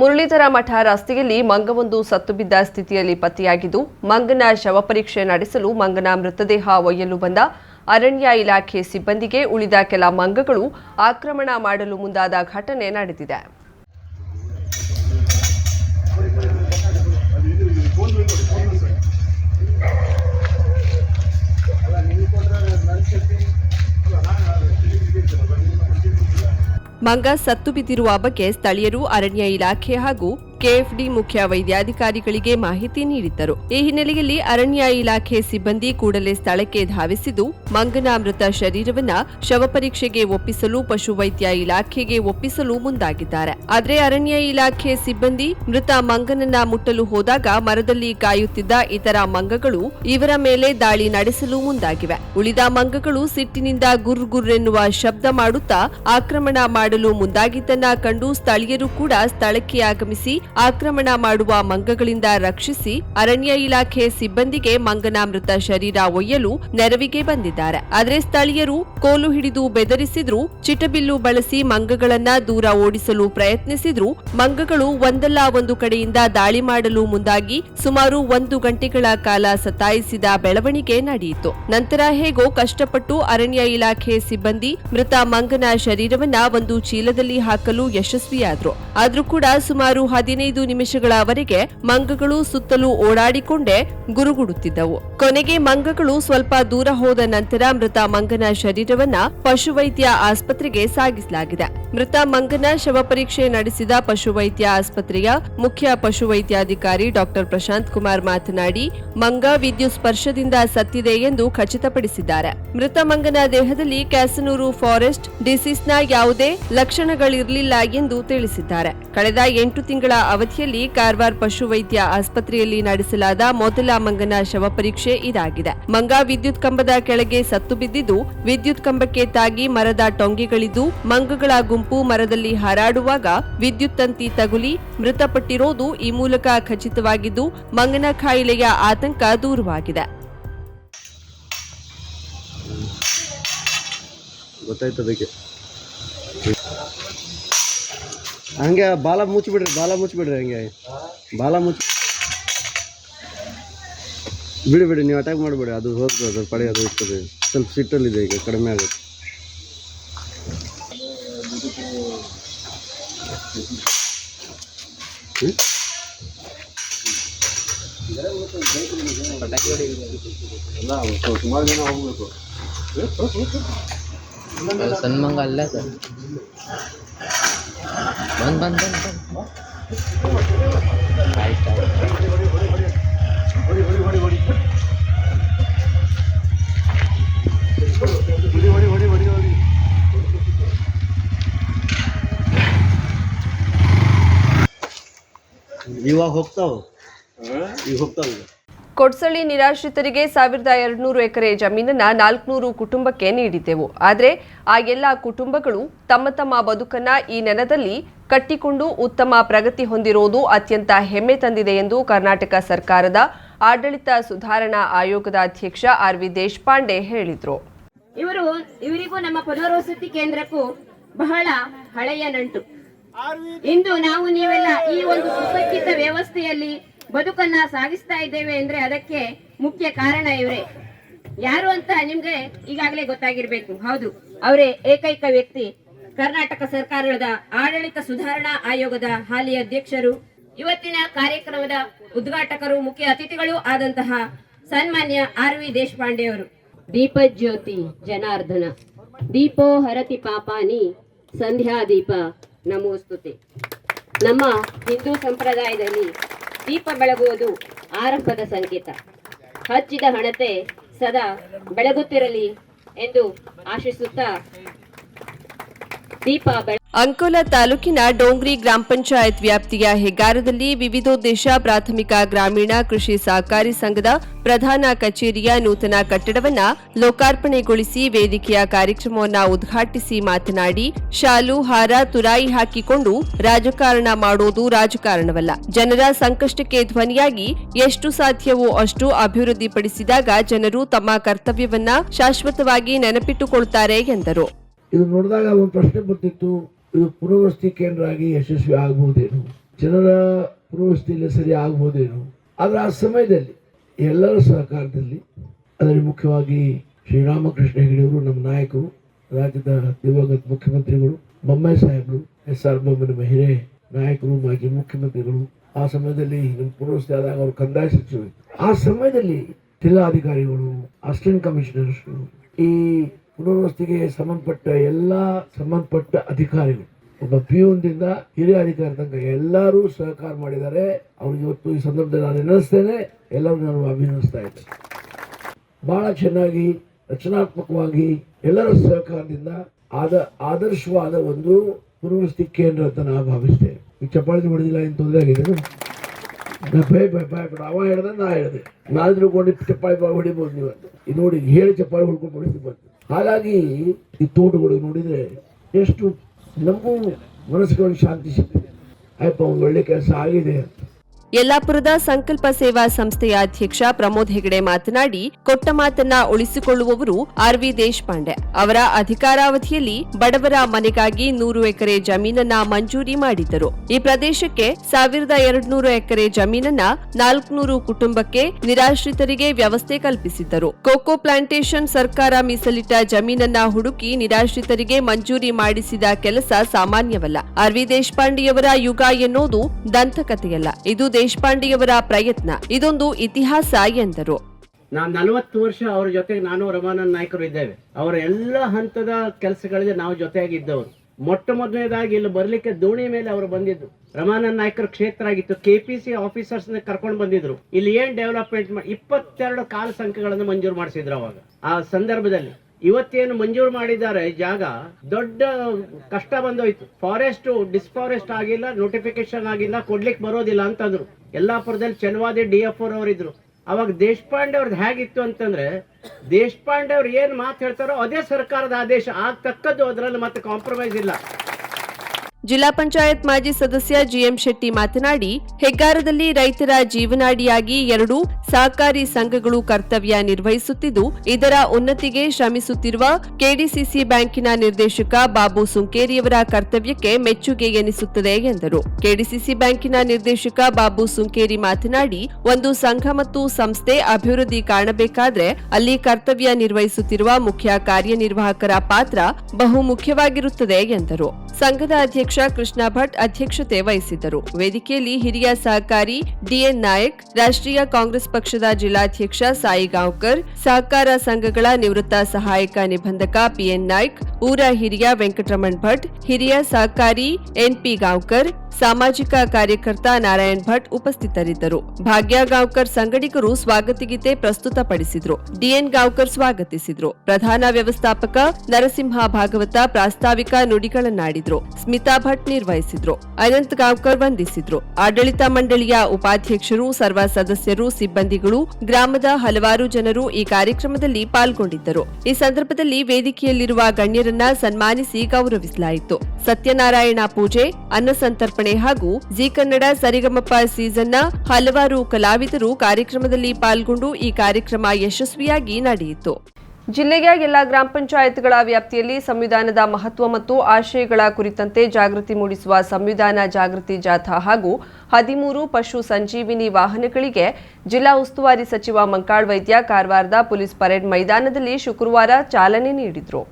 ಮುರಳೀಧರ ಮಠ ರಸ್ತೆಯಲ್ಲಿ ಮಂಗವೊಂದು ಸತ್ತು ಬಿದ್ದ ಸ್ಥಿತಿಯಲ್ಲಿ ಪತ್ತೆಯಾಗಿದ್ದು, ಮಂಗನ ಶವ ಪರೀಕ್ಷೆ ನಡೆಸಲು ಮಂಗನ ಮೃತದೇಹ ಒಯ್ಯಲು ಬಂದ ಅರಣ್ಯ ಇಲಾಖೆ ಸಿಬ್ಬಂದಿಗೆ ಉಳಿದ ಕೆಲ ಮಂಗಗಳು ಆಕ್ರಮಣ ಮಾಡಲು ಮುಂದಾದ ಘಟನೆ ನಡೆದಿದೆ. ಮಂಗ ಸತ್ತು ಬಿದ್ದಿರುವ ಬಗ್ಗೆ ಸ್ಥಳೀಯರು ಅರಣ್ಯ ಇಲಾಖೆ ಹಾಗೂ ಕೆಎಫ್ಡಿ ಮುಖ್ಯ ವೈದ್ಯಾಧಿಕಾರಿಗಳಿಗೆ ಮಾಹಿತಿ ನೀಡಿದ್ದರು. ಈ ಹಿನ್ನೆಲೆಯಲ್ಲಿ ಅರಣ್ಯ ಇಲಾಖೆ ಸಿಬ್ಬಂದಿ ಕೂಡಲೇ ಸ್ಥಳಕ್ಕೆ ಧಾವಿಸಿದ್ದು ಮಂಗನ ಮೃತ ಶರೀರವನ್ನು ಶವ ಪರೀಕ್ಷೆಗೆ ಒಪ್ಪಿಸಲು ಪಶುವೈದ್ಯ ಇಲಾಖೆಗೆ ಒಪ್ಪಿಸಲು ಮುಂದಾಗಿದ್ದಾರೆ. ಆದರೆ ಅರಣ್ಯ ಇಲಾಖೆ ಸಿಬ್ಬಂದಿ ಮೃತ ಮಂಗನನ್ನ ಮುಟ್ಟಲು ಹೋದಾಗ ಮರದಲ್ಲಿ ಕಾಯುತ್ತಿದ್ದ ಇತರ ಮಂಗಗಳು ಇವರ ಮೇಲೆ ದಾಳಿ ನಡೆಸಲು ಮುಂದಾಗಿವೆ. ಉಳಿದ ಮಂಗಗಳು ಸಿಟ್ಟಿನಿಂದ ಗುರ್ ಗುರ್ ಎನ್ನುವ ಶಬ್ದ ಮಾಡುತ್ತಾ ಆಕ್ರಮಣ ಮಾಡಲು ಮುಂದಾಗಿದ್ದನ್ನ ಕಂಡು ಸ್ಥಳೀಯರು ಕೂಡ ಸ್ಥಳಕ್ಕೆ ಆಗಮಿಸಿ ಆಕ್ರಮಣ ಮಾಡುವ ಮಂಗಗಳಿಂದ ರಕ್ಷಿಸಿ ಅರಣ್ಯ ಇಲಾಖೆ ಸಿಬ್ಬಂದಿಗೆ ಮಂಗನ ಮೃತ ಶರೀರ ಒಯ್ಯಲು ನೆರವಿಗೆ ಬಂದಿದ್ದಾರೆ. ಆದರೆ ಸ್ಥಳೀಯರು ಕೋಲು ಹಿಡಿದು ಬೆದರಿಸಿದ್ರು, ಚಿಟಬಿಲ್ಲು ಬಳಸಿ ಮಂಗಗಳನ್ನ ದೂರ ಓಡಿಸಲು ಪ್ರಯತ್ನಿಸಿದ್ರು. ಮಂಗಗಳು ಒಂದಲ್ಲ ಒಂದು ಕಡೆಯಿಂದ ದಾಳಿ ಮಾಡಲು ಮುಂದಾಗಿ ಸುಮಾರು ಒಂದು ಗಂಟೆಗಳ ಕಾಲ ಸತಾಯಿಸಿದ ಬೆಳವಣಿಗೆ ನಡೆಯಿತು. ನಂತರ ಹೇಗೋ ಕಷ್ಟಪಟ್ಟು ಅರಣ್ಯ ಇಲಾಖೆ ಸಿಬ್ಬಂದಿ ಮೃತ ಮಂಗನ ಶರೀರವನ್ನ ಒಂದು ಚೀಲದಲ್ಲಿ ಹಾಕಲು ಯಶಸ್ವಿಯಾದ್ರು. ಆದ್ರೂ ಕೂಡ ಸುಮಾರು ಹದಿನೈದು ನಿಮಿಷಗಳವರೆಗೆ ಮಂಗಗಳು ಸುತ್ತಲೂ ಓಡಾಡಿಕೊಂಡೇ ಗುರುಗುಡುತ್ತಿದ್ದವು. ಕೊನೆಗೆ ಮಂಗಗಳು ಸ್ವಲ್ಪ ದೂರ ಹೋದ ನಂತರ ಮೃತ ಮಂಗನ ಶರೀರವನ್ನ ಪಶುವೈದ್ಯ ಆಸ್ಪತ್ರೆಗೆ ಸಾಗಿಸಲಾಗಿದೆ. ಮೃತ ಮಂಗನ ಶವ ಪರೀಕ್ಷೆ ನಡೆಸಿದ ಪಶುವೈದ್ಯ ಆಸ್ಪತ್ರೆಯ ಮುಖ್ಯ ಪಶುವೈದ್ಯಾಧಿಕಾರಿ ಡಾಕ್ಟರ್ ಪ್ರಶಾಂತ್ ಕುಮಾರ್ ಮಾತನಾಡಿ, ಮಂಗ ವಿದ್ಯುತ್ ಸ್ಪರ್ಶದಿಂದ ಸತ್ತಿದೆ ಎಂದು ಖಚಿತಪಡಿಸಿದ್ದಾರೆ. ಮೃತ ಮಂಗನ ದೇಹದಲ್ಲಿ ಕ್ಯಾಸನೂರು ಫಾರೆಸ್ಟ್ ಡಿಸೀಸ್ನ ಯಾವುದೇ ಲಕ್ಷಣಗಳಿರಲಿಲ್ಲ ಎಂದು ತಿಳಿಸಿದ್ದಾರೆ. ಕಳೆದ ಎಂಟು ತಿಂಗಳ ಅವಧಿಯಲ್ಲಿ ಕಾರವಾರ ಪಶುವೈದ್ಯ ಆಸ್ಪತ್ರೆಯಲ್ಲಿ ನಡೆಸಲಾದ ಮೊದಲ ಮಂಗನ ಶವ ಪರೀಕ್ಷೆ ಇದಾಗಿದೆ. ಮಂಗ ವಿದ್ಯುತ್ ಕಂಬದ ಕೆಳಗೆ ಸತ್ತು ಬಿದ್ದಿದ್ದು, ವಿದ್ಯುತ್ ಕಂಬಕ್ಕೆ ತಾಗಿ ಮರದ ಟೊಂಗಿಗಳಿದ್ದು, ಮಂಗಗಳ ಗುಂಪು ಮರದಲ್ಲಿ ಹಾರಾಡುವಾಗ ವಿದ್ಯುತ್ ತಂತಿ ತಗುಲಿ ಮೃತಪಟ್ಟಿರೋದು ಈ ಮೂಲಕ ಖಚಿತವಾಗಿದ್ದು, ಮಂಗನ ಕಾಯಿಲೆಯ ಆತಂಕ ದೂರವಾಗಿದೆ. ಗೊತ್ತಾಯ್ತು ಅದಕ್ಕೆ. ಹಂಗೆ ಬಾಲ ಮುಚ್ಚಿಬಿಡ್ರಿ ಬಾಲ ಮುಚ್ಚಿಬಿಡ್ರಿ ಹಂಗೆ ಬಾಲ ಮುಚ್ಚಿ ಬಿಡಿ ಬಿಡಿ ನೀವು ಅಟ್ಯಾಕ್ ಮಾಡಿಬಿಡಿ ಅದು ಹೋಗ್ತದೆ ಅದು ಪಡೆ ಅದು ಇರ್ತದೆ ಸ್ವಲ್ಪ ಸಿಟ್ಟಲ್ಲಿದೆ ಈಗ ಕಡಿಮೆ ಆಗುತ್ತೆ ಹ್ಮ್? ಅಲ್ಲ ಸ್ವಲ್ಪ ಸುಮಾರು ಜನ ಹೋಗ್ಬೇಕು ಸನ್ಮಂಗ ಅಲ್ಲ ಸರ್ ಬಂದ್ ಬಂದ್ ಬಂದ್ ಬಂದ್ ಆಯ್ತು ಆಯ್ತು ಹೊಡಿ ಹೊಡಿ ಹೊಡಿ ಹೊಡಿ ಹೊಡಿ ಇವಾಗ ಹೋಗ್ತಾವ ಈಗ ಕೊಡ್ಸಳ್ಳಿ ನಿರಾಶ್ರಿತರಿಗೆ ಸಾವಿರದ ಎರಡುನೂರು ಎಕರೆ ಜಮೀನನ್ನ ನಾಲ್ಕುನೂರು ಕುಟುಂಬಕ್ಕೆ ನೀಡಿದ್ದೆವು. ಆದರೆ ಆ ಎಲ್ಲ ಕುಟುಂಬಗಳು ತಮ್ಮ ತಮ್ಮ ಬದುಕನ್ನ ಈ ನೆಲದಲ್ಲಿ ಕಟ್ಟಿಕೊಂಡು ಉತ್ತಮ ಪ್ರಗತಿ ಹೊಂದಿರುವುದು ಅತ್ಯಂತ ಹೆಮ್ಮೆ ತಂದಿದೆ ಎಂದು ಕರ್ನಾಟಕ ಸರ್ಕಾರದ ಆಡಳಿತ ಸುಧಾರಣಾ ಆಯೋಗದ ಅಧ್ಯಕ್ಷ ಆರ್ ವಿ ದೇಶಪಾಂಡೆ ಹೇಳಿದರು. ಇವರು ಇವರಿಗೂ ನಮ್ಮ ಪುನರ್ವಸತಿ ಕೇಂದ್ರಕ್ಕೂ ಬಹಳ ಹಳೆಯ ನಂಟು. ಇಂದು ನಾವು ನೀವೆಲ್ಲ ಈ ಒಂದು ಸುಸಜ್ಜಿತ ವ್ಯವಸ್ಥೆಯಲ್ಲಿ ಬದುಕನ್ನ ಸಾಗಿಸ್ತಾ ಇದ್ದೇವೆ ಅಂದ್ರೆ ಅದಕ್ಕೆ ಮುಖ್ಯ ಕಾರಣ ಇವರೇ. ಯಾರು ಅಂತ ನಿಮ್ಗೆ ಈಗಾಗಲೇ ಗೊತ್ತಾಗಿರ್ಬೇಕು. ಹೌದು, ಅವರೇ ಏಕೈಕ ವ್ಯಕ್ತಿ. ಕರ್ನಾಟಕ ಸರ್ಕಾರದ ಆಡಳಿತ ಸುಧಾರಣಾ ಆಯೋಗದ ಹಾಲಿ ಅಧ್ಯಕ್ಷರು. ಇವತ್ತಿನ ಕಾರ್ಯಕ್ರಮದ ಉದ್ಘಾಟಕರು, ಮುಖ್ಯ ಅತಿಥಿಗಳು ಆದಂತಹ ಸನ್ಮಾನ್ಯ ಆರ್ ವಿ ದೇಶಪಾಂಡೆ ಅವರು. ದೀಪಜ್ಯೋತಿ ಜನಾರ್ದನ. ದೀಪೋ ಹರತಿ ಪಾಪಾನಿ. ಸಂಧ್ಯಾ ದೀಪ. ನಮೋಸ್ತುತೆ ನಮ್ಮ ಹಿಂದೂ ಸಂಪ್ರದಾಯದಲ್ಲಿ ದೀಪ ಬೆಳಗುವುದು ಆರಂಭದ ಸಂಕೇತ. ಹಚ್ಚಿದ ಹಣತೆ ಸದಾ ಬೆಳಗುತ್ತಿರಲಿ ಎಂದು ಆಶಿಸುತ್ತಾ ದೀಪ ಬೆಳ ಅಂಕೋಲ ತಾಲೂಕಿನ ಡೋಂಗ್ರಿ ಗ್ರಾಮ ಪಂಚಾಯತ್ ವ್ಯಾಪ್ತಿಯ ಹೆಗ್ಗಾರದಲ್ಲಿ ವಿವಿಧೋದ್ದೇಶ ಪ್ರಾಥಮಿಕ ಗ್ರಾಮೀಣ ಕೃಷಿ ಸಹಕಾರಿ ಸಂಘದ ಪ್ರಧಾನ ಕಚೇರಿಯ ನೂತನ ಕಟ್ಟಡವನ್ನ ಲೋಕಾರ್ಪಣೆಗೊಳಿಸಿ ವೇದಿಕೆಯ ಕಾರ್ಯಕ್ರಮವನ್ನ ಉದ್ಘಾಟಿಸಿ ಮಾತನಾಡಿ, ಶಾಲು, ಹಾರ, ತುರಾಯಿ ಹಾಕಿಕೊಂಡು ರಾಜಕಾರಣ ಮಾಡೋದು ರಾಜಕಾರಣವಲ್ಲ. ಜನರ ಸಂಕಷ್ಟಕ್ಕೆ ಧ್ವನಿಯಾಗಿ ಎಷ್ಟು ಸಾಧ್ಯವೋ ಅಷ್ಟು ಅಭಿವೃದ್ಧಿಪಡಿಸಿದಾಗ ಜನರು ತಮ್ಮ ಕರ್ತವ್ಯವನ್ನ ಶಾಶ್ವತವಾಗಿ ನೆನಪಿಟ್ಟುಕೊಳ್ತಾರೆ ಎಂದರು. ಇದು ನೋಡಿದಾಗ ಒಂದು ಪ್ರಶ್ನೆ ಬರ್ತಿತ್ತು. ಇದು ಪುನರ್ವಸತಿ ಕೇಂದ್ರ ಆಗಿ ಯಶಸ್ವಿ ಆಗ್ಬೋದೇನು? ಜನರ ಪುನರ್ವಸತಿಯಲ್ಲಿ ಸರಿ ಆಗ್ಬೋದೇನು? ಆದರೆ ಆ ಸಮಯದಲ್ಲಿ, ಎಲ್ಲರ ಸಹಕಾರದಲ್ಲಿ, ಅದರಲ್ಲಿ ಮುಖ್ಯವಾಗಿ ಶ್ರೀರಾಮಕೃಷ್ಣ ಹೆಗಡೆಯವರು ನಮ್ಮ ನಾಯಕರು, ರಾಜ್ಯದ ದಿವಂಗತ ಮುಖ್ಯಮಂತ್ರಿಗಳು, ಬೊಮ್ಮಾಯಿ ಸಾಹೇಬರು ಎಸ್ ಆರ್ ಬೊಮ್ಮನ ಹಿರಿಯ ನಾಯಕರು, ಮಾಜಿ ಮುಖ್ಯಮಂತ್ರಿಗಳು. ಆ ಸಮಯದಲ್ಲಿ ನಮ್ಮ ಪೂರ್ವಸ್ಥಿತಿ ಆದಾಗ ಅವರು ಕಂದಾಯ ಸಚಿವರು ಆ ಸಮಯದಲ್ಲಿ ಜಿಲ್ಲಾಧಿಕಾರಿಗಳು, ಅಸಿಸ್ಟೆಂಟ್ ಕಮಿಷನರ್ಸ್ ಈ ಪುನರ್ವಸತಿಗೆ ಸಂಬಂಧಪಟ್ಟ ಎಲ್ಲ ಸಂಬಂಧಪಟ್ಟ ಅಧಿಕಾರಿಗಳು, ಒಬ್ಬ ಪಿಯೂನ್ದಿಂದ ಹಿರಿಯ ಅಧಿಕಾರಿ ತನಕ ಎಲ್ಲರೂ ಸಹಕಾರ ಮಾಡಿದ್ದಾರೆ. ಅವ್ರಿಗೆ ಇವತ್ತು ಈ ಸಂದರ್ಭದಲ್ಲಿ ನಾನು ನೆನೆಸ್ತೇನೆ ಎಲ್ಲರೂ ನಾನು ಅಭಿನಂದಿಸ್ತಾ ಇದ್ದೆ ಬಹಳ ಚೆನ್ನಾಗಿ, ರಚನಾತ್ಮಕವಾಗಿ ಎಲ್ಲರ ಸಹಕಾರದಿಂದ ಆದ, ಆದರ್ಶವಾದ ಒಂದು ಪುನರ್ವಸತಿ ಕೇಂದ್ರ ಅಂತ ನಾನು ಭಾವಿಸ್ತೇನೆ. ಈ ಚಪ್ಪಾಳಿ ಹೊಡೆದಿಲ್ಲ, ಏನು ತೊಂದರೆ ಆಗಿದೆ? ಭಯ ಭಯ ಅವ ಹೇಳ್ದೆ, ನಾ ಹೇಳಿದೆ. ನಾನು ತಿಳ್ಕೊಂಡು ಚಪ್ಪಾಳಿ ಹೊಡಿಬೋದು ನೀವು ಅಂತ ನೋಡಿ, ಹೇಳಿ ಚಪ್ಪಾಳಿ ಹೊಡ್ಕೊಂಡು ಬಂತು. ಹಾಗಾಗಿ ಈ ತೋಟಗಳು ನೋಡಿದರೆ ಎಷ್ಟು ನಮಗೂ ಮನಸ್ಸಿಗೆ ಒಂದು ಶಾಂತಿ ಸಿಗ್ತದೆ. ಆಯ್ತು ಒಂದು ಒಳ್ಳೆ ಕೆಲಸ ಆಗಿದೆ ಯಲ್ಲಾಪುರದ ಸಂಕಲ್ಪ ಸೇವಾ ಸಂಸ್ಥೆಯ ಅಧ್ಯಕ್ಷ ಪ್ರಮೋದ್ ಹೆಗಡೆ ಮಾತನಾಡಿ ಕೊಟ್ಟ ಮಾತನ್ನ ಉಳಿಸಿಕೊಳ್ಳುವವರು ಆರ್ವಿ ದೇಶಪಾಂಡೆ. ಅವರ ಅಧಿಕಾರಾವಧಿಯಲ್ಲಿ ಬಡವರ ಮನೆಗಾಗಿ ನೂರು ಎಕರೆ ಜಮೀನನ್ನ ಮಂಜೂರಿ ಮಾಡಿದ್ದರು. ಈ ಪ್ರದೇಶಕ್ಕೆ ಸಾವಿರದ ಎರಡ್ನೂರು ಎಕರೆ ಜಮೀನನ್ನ ನಾಲ್ಕುನೂರು ಕುಟುಂಬಕ್ಕೆ ನಿರಾಶ್ರಿತರಿಗೆ ವ್ಯವಸ್ಥೆ ಕಲ್ಪಿಸಿದ್ದರು. ಕೋಕೋ ಪ್ಲಾಂಟೇಶನ್ ಸರ್ಕಾರ ಮೀಸಲಿಟ್ಟ ಜಮೀನನ್ನ ಹುಡುಕಿ ನಿರಾಶ್ರಿತರಿಗೆ ಮಂಜೂರಿ ಮಾಡಿಸಿದ ಕೆಲಸ ಸಾಮಾನ್ಯವಲ್ಲ. ಆರ್ವಿ ದೇಶಪಾಂಡೆಯವರ ಯುಗ ಎನ್ನುವುದು ದಂತಕಥೆಯಲ್ಲ. ಇದು ದೇಶಪಾಂಡೆಯವರ ಪ್ರಯತ್ನ. ಇದೊಂದು ಇತಿಹಾಸ ಎಂದರು. ನಾನು ನಲವತ್ತು ವರ್ಷ ಅವ್ರ ಜೊತೆಗೆ ನಾನು ರಮಾನಂದ ನಾಯ್ಕರು ಇದ್ದೇವೆ. ಅವರ ಎಲ್ಲ ಹಂತದ ಕೆಲಸಗಳಿಗೆ ನಾವು ಜೊತೆಯಾಗಿದ್ದವರು. ಮೊಟ್ಟ ಮೊದಲನೇದಾಗಿ ಇಲ್ಲಿ ಬರಲಿಕ್ಕೆ ದೋಣಿ ಮೇಲೆ ಅವರು ಬಂದಿದ್ದು ರಮಾನಂದ ನಾಯ್ಕರ ಕ್ಷೇತ್ರ ಆಗಿತ್ತು ಕೆ ಪಿ ಸಿ ಆಫೀಸರ್ಸ್ ಕರ್ಕೊಂಡು ಬಂದಿದ್ರು. ಇಲ್ಲಿ ಏನ್ ಡೆವಲಪ್ಮೆಂಟ್ ಮಾಡಿ ಇಪ್ಪತ್ತೆರಡು ಕಾಲ ಸಂಖ್ಯೆಗಳನ್ನು ಮಂಜೂರು ಮಾಡಿಸಿದ್ರು ಅವಾಗ. ಆ ಸಂದರ್ಭದಲ್ಲಿ. ಇವತ್ತೇನು ಮಂಜೂರು ಮಾಡಿದ್ದಾರೆ ಜಾಗ, ದೊಡ್ಡ ಕಷ್ಟ ಬಂದೋಯ್ತು. ಫಾರೆಸ್ಟ್ ಡಿಸ್ಫಾರೆಸ್ಟ್ ಆಗಿಲ್ಲ ನೋಟಿಫಿಕೇಶನ್ ಆಗಿಲ್ಲ ಕೊಡ್ಲಿಕ್ಕೆ ಬರೋದಿಲ್ಲ ಅಂತಂದ್ರು. ಯಲ್ಲಾಪುರದಲ್ಲಿ ಚೆನ್ನವಾದಿ ಡಿ ಎಫ್ ಓರ್ ಅವರಿದ್ರು. ಅವಾಗ ದೇಶಪಾಂಡೆ ಅವ್ರದ್ದು ಹೇಗಿತ್ತು ಅಂತಂದ್ರೆ, ದೇಶಪಾಂಡೆ ಅವ್ರು ಏನ್ ಮಾತು ಹೇಳ್ತಾರೋ ಅದೇ ಸರ್ಕಾರದ ಆದೇಶ. ಆಗ್ತಕ್ಕದ್ದು ಅದರಲ್ಲಿ ಮತ್ತೆ ಕಾಂಪ್ರಮೈಸ್ ಇಲ್ಲ. ಜಿಲ್ಲಾ ಪಂಚಾಯತ್ ಮಾಜಿ ಸದಸ್ಯ ಜಿಎಂ ಶೆಟ್ಟಿ ಮಾತನಾಡಿ, ಹೆಗ್ಗಾರದಲ್ಲಿ ರೈತರ ಜೀವನಾಡಿಯಾಗಿ ಎರಡು ಸಹಕಾರಿ ಸಂಘಗಳು ಕರ್ತವ್ಯ ನಿರ್ವಹಿಸುತ್ತಿದ್ದು, ಇದರ ಉನ್ನತಿಗೆ ಶ್ರಮಿಸುತ್ತಿರುವ ಕೆಡಿಸಿಸಿ ಬ್ಯಾಂಕಿನ ನಿರ್ದೇಶಕ ಬಾಬು ಸುಂಕೇರಿಯವರ ಕರ್ತವ್ಯಕ್ಕೆ ಮೆಚ್ಚುಗೆ ಎನಿಸುತ್ತದೆ ಎಂದರು. ಕೆಡಿಸಿಸಿ ಬ್ಯಾಂಕಿನ ನಿರ್ದೇಶಕ ಬಾಬು ಸುಂಕೇರಿ ಮಾತನಾಡಿ, ಒಂದು ಸಂಘ ಮತ್ತು ಸಂಸ್ಥೆ ಅಭಿವೃದ್ಧಿ ಕಾಣಬೇಕಾದ್ರೆ ಅಲ್ಲಿ ಕರ್ತವ್ಯ ನಿರ್ವಹಿಸುತ್ತಿರುವ ಮುಖ್ಯ ಕಾರ್ಯನಿರ್ವಾಹಕರ ಪಾತ್ರ ಬಹು ಮುಖ್ಯವಾಗಿರುತ್ತದೆ ಎಂದರು. ಸಂಘದ ಅಧ್ಯಕ್ಷ ಕೃಷ್ಣ ಭಟ್ ಅಧ್ಯಕ್ಷತೆ ವಹಿಸಿದ್ದರು. ವೇದಿಕೆಯಲ್ಲಿ ಹಿರಿಯ ಸಹಕಾರಿ ಡಿಎನ್ ನಾಯಕ್, ರಾಷ್ಟ್ರೀಯ ಕಾಂಗ್ರೆಸ್ ಪಕ್ಷದ ಜಿಲ್ಲಾಧ್ಯಕ್ಷ ಸಾಯಿ ಗಾಂವ್ಕರ್, ಸಹಕಾರ ಸಂಘಗಳ ನಿವೃತ್ತ ಸಹಾಯಕ ನಿಬಂಧಕ ಪಿಎನ್ ನಾಯ್ಕ್, ಊರ ಹಿರಿಯ ವೆಂಕಟರಮಣ್ ಭಟ್, ಹಿರಿಯ ಸಹಕಾರಿ ಎನ್ಪಿ ಗಾಂವ್ಕರ್ ಸಾಮಾಜಿಕ ಕಾರ್ಯಕರ್ತ ನಾರಾಯಣ್ ಭಟ್ ಉಪಸ್ಥಿತರಿದ್ದರು. ಭಾಗ್ಯ ಗಾಂವ್ಕರ್ ಸಂಗಡಿಗರು ಸ್ವಾಗತ ಗೀತೆ ಪ್ರಸ್ತುತಪಡಿಸಿದ್ರು. ಡಿಎನ್ ಗಾಂವ್ಕರ್ ಸ್ವಾಗತಿಸಿದ್ರು. ಪ್ರಧಾನ ವ್ಯವಸ್ಥಾಪಕ ನರಸಿಂಹ ಭಾಗವತ ಪ್ರಾಸ್ತಾವಿಕ ನುಡಿಗಳನ್ನಾಡಿದ್ರು. ಸ್ಮಿತಾ ಭಟ್ ನಿರ್ವಹಿಸಿದ್ರು. ಅನಂತ್ ಗಾಂವ್ಕರ್ ವಂದಿಸಿದ್ರು. ಆಡಳಿತ ಮಂಡಳಿಯ ಉಪಾಧ್ಯಕ್ಷರು, ಸರ್ವ ಸದಸ್ಯರು, ಸಿಬ್ಬಂದಿಗಳು, ಗ್ರಾಮದ ಹಲವಾರು ಜನರು ಈ ಕಾರ್ಯಕ್ರಮದಲ್ಲಿ ಪಾಲ್ಗೊಂಡಿದ್ದರು. ಈ ಸಂದರ್ಭದಲ್ಲಿ ವೇದಿಕೆಯಲ್ಲಿರುವ ಗಣ್ಯರನ್ನ ಸನ್ಮಾನಿಸಿ ಗೌರವಿಸಲಾಯಿತು. ಸತ್ಯನಾರಾಯಣ ಪೂಜೆ ಅನ್ನಸಂತರ್ಪಣೆ ಹಾಗೂ ಜಿ ಕನ್ನಡ ಸರಿಗಮಪ ಸೀಸನ್ನ ಹಲವಾರು ಕಲಾವಿದರು ಕಾರ್ಯಕ್ರಮದಲ್ಲಿ ಪಾಲ್ಗೊಂಡು ಈ ಕಾರ್ಯಕ್ರಮ ಯಶಸ್ವಿಯಾಗಿ ನಡೆಯಿತು. ಜಿಲ್ಲೆಯ ಎಲ್ಲ ಗ್ರಾಮ ಪಂಚಾಯತ್ಗಳ ವ್ಯಾಪ್ತಿಯಲ್ಲಿ ಸಂವಿಧಾನದ ಮಹತ್ವ ಮತ್ತು ಆಶಯಗಳ ಕುರಿತಂತೆ ಜಾಗೃತಿ ಮೂಡಿಸುವ ಸಂವಿಧಾನ ಜಾಗೃತಿ ಜಾಥಾ ಹಾಗೂ ಹದಿಮೂರು ಪಶು ಸಂಜೀವಿನಿ ವಾಹನಗಳಿಗೆ ಜಿಲ್ಲಾ ಉಸ್ತುವಾರಿ ಸಚಿವ ಮಂಕಾಳ್ ವೈದ್ಯ ಕಾರವಾರದ ಪೊಲೀಸ್ ಪರೇಡ್ ಮೈದಾನದಲ್ಲಿ ಶುಕ್ರವಾರ ಚಾಲನೆ ನೀಡಿದರು.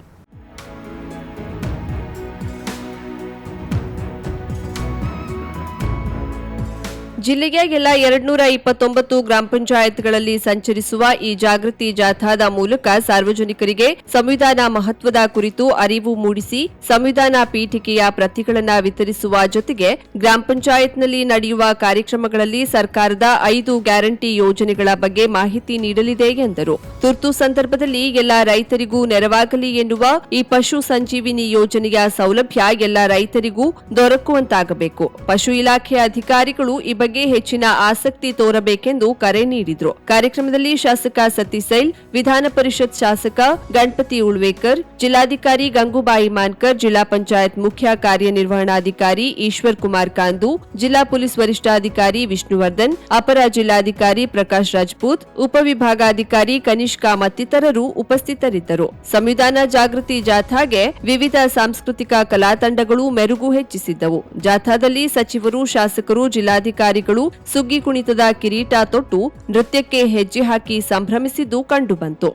ಜಿಲ್ಲೆಯ ಎಲ್ಲ ಎರಡ್ನೂರ ಇಪ್ಪತ್ತೊಂಬತ್ತು ಗ್ರಾಮ ಪಂಚಾಯತ್ಗಳಲ್ಲಿ ಸಂಚರಿಸುವ ಈ ಜಾಗೃತಿ ಜಾಥಾದ ಮೂಲಕ ಸಾರ್ವಜನಿಕರಿಗೆ ಸಂವಿಧಾನ ಮಹತ್ವದ ಕುರಿತು ಅರಿವು ಮೂಡಿಸಿ, ಸಂವಿಧಾನ ಪೀಠಿಕೆಯ ಪ್ರತಿಗಳನ್ನು ವಿತರಿಸುವ ಜೊತೆಗೆ ಗ್ರಾಮ ಪಂಚಾಯತ್ನಲ್ಲಿ ನಡೆಯುವ ಕಾರ್ಯಕ್ರಮಗಳಲ್ಲಿ ಸರ್ಕಾರದ ಐದು ಗ್ಯಾರಂಟಿ ಯೋಜನೆಗಳ ಬಗ್ಗೆ ಮಾಹಿತಿ ನೀಡಲಿದೆ ಎಂದರು. ತುರ್ತು ಸಂದರ್ಭದಲ್ಲಿ ಎಲ್ಲ ರೈತರಿಗೂ ನೆರವಾಗಲಿ ಎನ್ನುವ ಈ ಪಶು ಸಂಜೀವಿನಿ ಯೋಜನೆಯ ಸೌಲಭ್ಯ ಎಲ್ಲ ರೈತರಿಗೂ ದೊರಕುವಂತಾಗಬೇಕು. ಪಶು ಇಲಾಖೆಯ ಅಧಿಕಾರಿಗಳು ಈ ಬಗ್ಗೆ ಬಗ್ಗೆ ಹೆಚ್ಚಿನ ಆಸಕ್ತಿ ತೋರಬೇಕೆಂದು ಕರೆ ನೀಡಿದ್ರು. ಕಾರ್ಯಕ್ರಮದಲ್ಲಿ ಶಾಸಕ ಸತೀಸೈಲ್, ವಿಧಾನ ಪರಿಷತ್ ಶಾಸಕ ಗಣಪತಿ ಉಳ್ವೇಕರ್, ಜಿಲ್ಲಾಧಿಕಾರಿ ಗಂಗೂಬಾಯಿ ಮಾನ್ಕರ್, ಜಿಲ್ಲಾ ಪಂಚಾಯತ್ ಮುಖ್ಯ ಕಾರ್ಯನಿರ್ವಹಣಾಧಿಕಾರಿ ಈಶ್ವರ್ ಕುಮಾರ್ ಕಾಂದು, ಜಿಲ್ಲಾ ಪೊಲೀಸ್ ವರಿಷ್ಠಾಧಿಕಾರಿ ವಿಷ್ಣುವರ್ಧನ್, ಅಪರ ಜಿಲ್ಲಾಧಿಕಾರಿ ಪ್ರಕಾಶ್ ರಾಜ್ಪೂತ್ ಉಪವಿಭಾಗಾಧಿಕಾರಿ ಕನಿಷ್ಕಾ ಮತ್ತಿತರರು ಉಪಸ್ಥಿತರಿದ್ದರು. ಸಂವಿಧಾನ ಜಾಗೃತಿ ಜಾಥಾಗೆ ವಿವಿಧ ಸಾಂಸ್ಕೃತಿಕ ಕಲಾತಂಡಗಳು ಮೆರುಗು ಹೆಚ್ಚಿಸಿದ್ದವು. ಜಾಥಾದಲ್ಲಿ ಸಚಿವರು, ಶಾಸಕರು ಜಿಲ್ಲಾಧಿಕಾರಿಗಳು ಸುಗ್ಗಿ ಕುಣಿತದ ಕಿರೀಟ ತೊಟ್ಟು ನೃತ್ಯಕ್ಕೆ ಹೆಜ್ಜೆ ಹಾಕಿ ಸಂಭ್ರಮಿಸಿದ್ದು ಕಂಡುಬಂತು.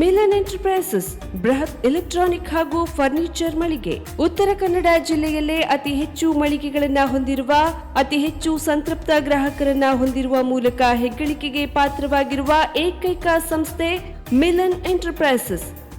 ಮಿಲನ್ ಎಂಟರ್ಪ್ರೈಸಸ್, ಬೃಹತ್ ಎಲೆಕ್ಟ್ರಾನಿಕ್ ಹಾಗೂ ಫರ್ನಿಚರ್ ಮಳಿಗೆ. ಉತ್ತರ ಕನ್ನಡ ಜಿಲ್ಲೆಯಲ್ಲೇ ಅತಿ ಹೆಚ್ಚು ಮಳಿಗೆಗಳನ್ನ ಹೊಂದಿರುವ, ಅತಿ ಹೆಚ್ಚು ಸಂತೃಪ್ತ ಗ್ರಾಹಕರನ್ನ ಹೊಂದಿರುವ ಮೂಲಕ ಹೆಗ್ಗಳಿಕೆಗೆ ಪಾತ್ರವಾಗಿರುವ ಏಕೈಕ ಸಂಸ್ಥೆ Milan enterprises.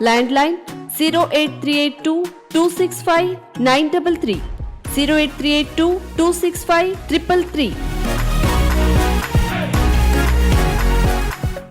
landline zero eight three eight two two six five nine double three zero eight three eight two two six five triple three